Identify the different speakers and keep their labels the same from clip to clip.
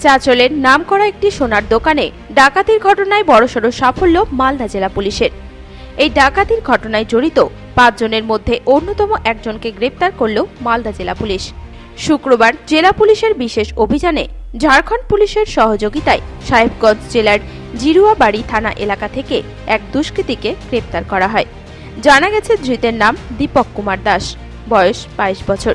Speaker 1: চাচলের নামকরা একটি সোনার দোকানে ডাকাতির ঘটনায় বড়সড় সাফল্য মালদা জেলা পুলিশের। এই ডাকাতির ঘটনায় জড়িত পাঁচজনের মধ্যে অন্যতম একজনকে গ্রেপ্তার করল মালদা জেলা পুলিশ। শুক্রবার জেলা পুলিশের বিশেষ অভিযানে ঝাড়খণ্ড পুলিশের সহযোগিতায় সাহেবগঞ্জ জেলার জিরুয়াবাড়ি থানা এলাকা থেকে এক দুষ্কৃতীকে গ্রেপ্তার করা হয়। জানা গেছে, ধৃতের নাম দীপক কুমার দাস। বয়স বাইশ বছর।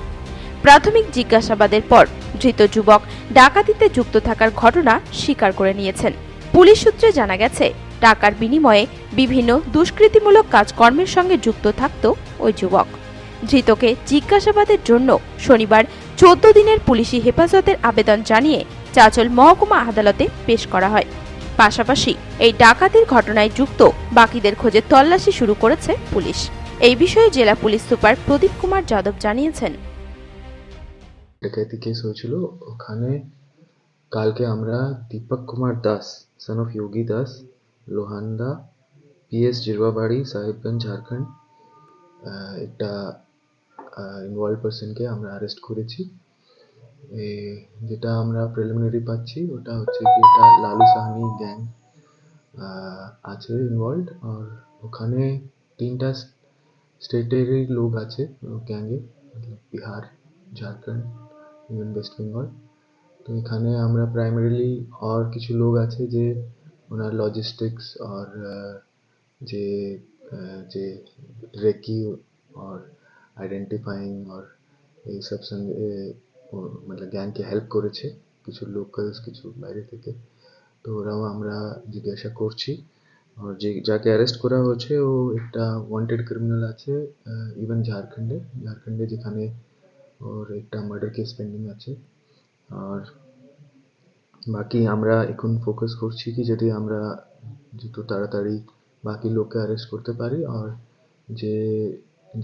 Speaker 1: প্রাথমিক জিজ্ঞাসাবাদের পর ধৃত যুবক ডাকাতিতে যুক্ত থাকার ঘটনা স্বীকার করে নিয়েছেন। পুলিশ সূত্রে জানা গেছে, টাকার বিনিময়ে বিভিন্ন দুষ্কৃতিমূলক কাজকর্মের সঙ্গে যুক্ত থাকত ওই যুবক। ধৃতকে জিজ্ঞাসাবাদের জন্য শনিবার চোদ্দ দিনের পুলিশি হেফাজতের আবেদন জানিয়ে চাচল মহকুমা আদালতে পেশ করা হয়। পাশাপাশি এই ডাকাতির ঘটনায় যুক্ত বাকিদের খোঁজে তল্লাশি শুরু করেছে পুলিশ। এই বিষয়ে জেলা পুলিশ সুপার প্রদীপ কুমার যাদব জানিয়েছেন।
Speaker 2: ডাকাতি কেস হয়েছিল ওখানে কালকে আমরা Deepak Kumar Das son of Jogi Das Lohanda PS Jirbabari Sahebganj Jharkhand ah, একটা ইনভলভ পার্সনকে আমরা অ্যারেস্ট করেছি এ, যেটা আমরা প্রিলিমিনারি পাচ্ছি ওটা হচ্ছে কি এটা লালু সাহানি গ্যাং আছে ইনভলভ আর ওখানে তিনটা স্টেটেরই লোক আছে গ্যাংয়ে বিহার ঝাড়খণ্ড ইভেন ওয়েস্ট বেঙ্গল তো এখানে আমরা প্রাইমারিলি আর কিছু লোক আছে যে ওনার লজিস্টিক্স আর যে যে রেকি और আইডেন্টিফাইং আর এইসব সঙ্গে মানে গ্যাংকে হেল্প করেছে কিছু লোকালস কিছু বাইরে থেকে। তো ওরাও আমরা জিজ্ঞাসা করছি। আর যে, যাকে অ্যারেস্ট করা হয়েছে ও একটা ওয়ান্টেড ক্রিমিনাল আছে ইভেন ঝাড়খণ্ডে। ঝাড়খণ্ডে যেখানে ওর একটা মার্ডার কেস পেন্ডিং আছে। আর বাকি আমরা এখন ফোকাস করছি কি যদি আমরা যত তাড়াতাড়ি বাকি লোককে অ্যারেস্ট করতে পারি আর যে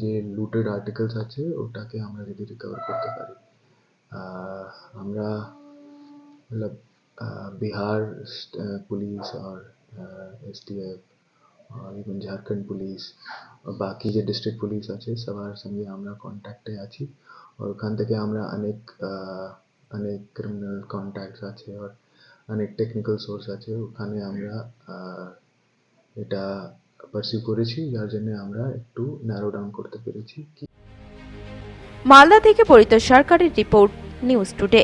Speaker 2: যে লুটেড আর্টিকেলস আছে, ওটাকে আমরা যদি রিকভার করতে পারি। আমরা বিহার পুলিশ আর এসটিএফ ইভেন ঝাড়খণ্ড পুলিশ বাকি যে ডিস্ট্রিক্ট পুলিশ আছে, সবার সঙ্গে আমরা কন্ট্যাক্টে আছি। ওখান থেকে আমরা অনেক অনেক ক্রিমিনাল কন্ট্যাক্টস আছে আর অনেক টেকনিক্যাল সোর্স আছে। ওখানে আমরা এটা পারসিউ করেছি, যার জন্য আমরা একটু ন্যারো ডাউন করতে পেরেছি।
Speaker 1: মালদা থেকে পরিত সরকারের রিপোর্ট নিউজ টুডে